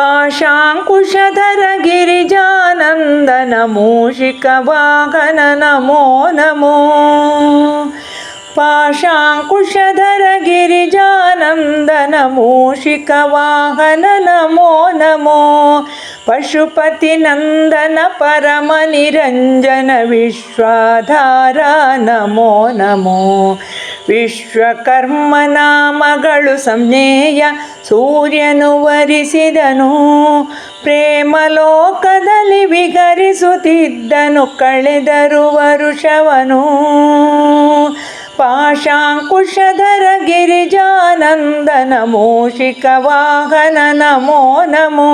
पाशाङ्कुशधर गिरिजानन्दन मूषिकवाहन नमो नमो। पाशाङ्कुशधर गिरिजानन्दन मूषिकवाहन नमो नमो। पशुपतिनन्दन परमनिरञ्जन विश्वाधारा नमो नमो ವಿಶ್ವಕರ್ಮ ನಾಮಗಳು ಸಂಜ್ಞೇಯ ಸೂರ್ಯನು ವರಿಸಿದನು. ಪ್ರೇಮಲೋಕದಲ್ಲಿ ವಿಗರಿಸುತ್ತಿದ್ದನು ಕಳೆದರು ವರುಷವನು. ಪಾಶಾಂಕುಶಧರ ಗಿರಿಜಾನಂದನ ಮೂಷಿಕ ವಾಹನ, ನಮೋ ನಮೋ.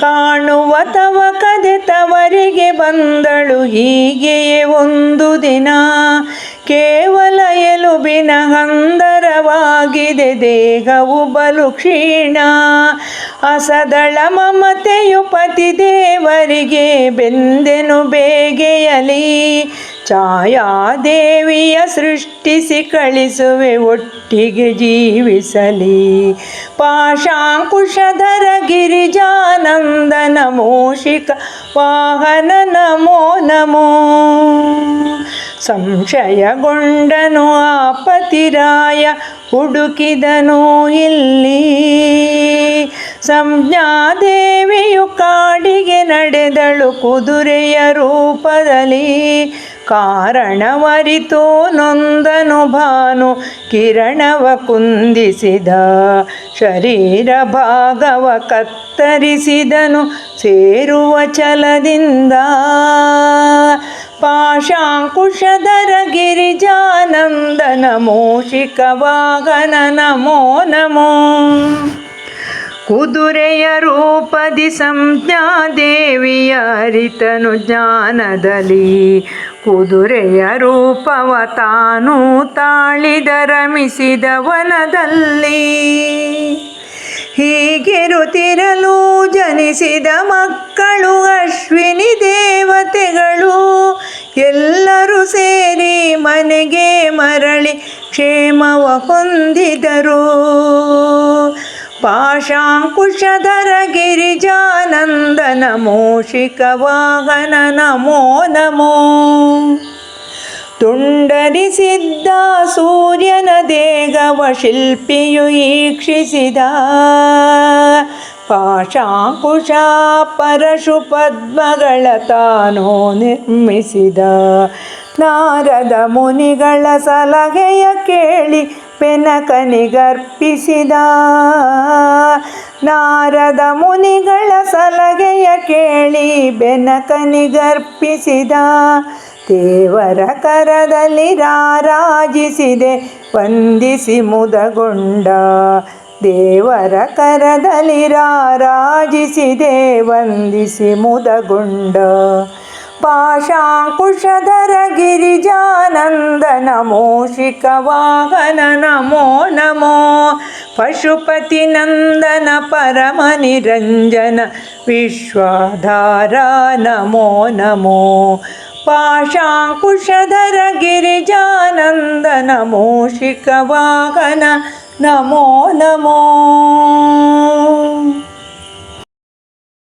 ಕಾಣುವ ತವ ಕದೆ ತವರಿಗೆ ಬಂದಳು, ಹೀಗೆಯೇ ಒಂದು ದಿನ. ಕೇವಲ ಎಲುಬಿನ ಹಂದರವಾಗಿದೆ ದೇಹವು ಬಲು ಕ್ಷೀಣ. ಅಸದಳ ಮಮತೆಯು ಪತಿ ದೇವರಿಗೆ ಬೆಂದೆನು ಬೇಗೆಯಲಿ. ಛಾಯಾ ದೇವಿಯ ಸೃಷ್ಟಿಸಿ ಕಳಿಸುವೆ ಒಟ್ಟಿಗೆ ಜೀವಿಸಲಿ. ಪಾಶಾಂಕುಶಧರ ಗಿರಿಜಾನಂದನ ಮೋಷಿಕ ವಾಹನ ನಮೋ ನಮೋ. ಸಂಶಯಗೊಂಡನು ಆಪತಿರಾಯ ಪತಿರಾಯ ಹುಡುಕಿದನು ಇಲ್ಲಿ. ಸಂಜ್ಞಾದೇವಿಯು ಕಾಡಿಗೆ ನಡೆದಳು ಕುದುರೆಯ ರೂಪದಲ್ಲಿ. ಕಾರಣವರಿತು ನೊಂದನು ಭಾನು ಕಿರಣವ ಕುಂದಿಸಿದ. ಶರೀರ ಭಾಗವ ಕತ್ತರಿಸಿದನು ಸೇರುವ ಛಲದಿಂದ. ಪಾಶಾಂಕುಶಧರ ಗಿರಿಜಾನಂದನ ನಮೋ ಶಿಖವಾಗನ ನಮೋ. ನಮೋ ಕುದುರೆಯ ರೂಪದಿ ಸಂಜ್ಞಾದೇವಿಯ ಅರಿತನು ಜ್ಞಾನದಲ್ಲಿ. ಕುದುರೆಯ ರೂಪವ ತಾನು ತಾಳಿದ ರಮಿಸಿದ ವನದಲ್ಲಿ ಹೀಗಿರುತ್ತಿರಲು ಜನಿಸಿದ ಮಕ್ಕಳು ಅಶ್ವಿನಿ ದೇವತೆಗಳು. ಎಲ್ಲರೂ ಸೇರಿ ಮನೆಗೆ ಮರಳಿ ಕ್ಷೇಮವ ಹೊಂದಿದರು. ಪಾಶಾಂಕುಶಧರ ಗಿರಿಜಾನಂದನ ಮೋಷಿಕ ವಾಹನ ನಮೋ ನಮೋ. ತುಂಡರಿಸಿದ್ದ ಸೂರ್ಯನ ದೇಗವ ಶಿಲ್ಪಿಯು ಈಕ್ಷಿಸಿದ. ಪಾಶಾಂಕುಶ ಪರಶು ಪದ್ಮಗಳ ತಾನೋ ನಿರ್ಮಿಸಿದ. ನಾರದ ಮುನಿಗಳ ಸಲಹೆಯ ಕೇಳಿ ಪೆನಕನಿಗರ್ಪಿಸಿದ ನಾರದ ಮುನಿಗಳ ಸಲಹೆಯ ಕೇಳಿ ಬೆನಕನಿಗರ್ಪಿಸಿದ. ದೇವರ ಕರದಲ್ಲಿ ರಾರಾಜಿಸಿದೆ, ವಂದಿಸಿ ಮುದಗೊಂಡ. ದೇವರ ಕರದಲ್ಲಿ ರಾರಾಜಿಸಿದೆ ವಂದಿಸಿ ಮುದಗೊಂಡ ಪಾಶಾಂಕುಶಧರ ಗಿರಿಜಾನಂದನ ಮೂಷಿಕ ವಾಹನ ನಮೋ ನಮೋ ಪಶುಪತಿ ನಂದನ ಪರಮ ನಿರಂಜನ ವಿಶ್ವಾಧಾರ ನಮೋ ನಮೋ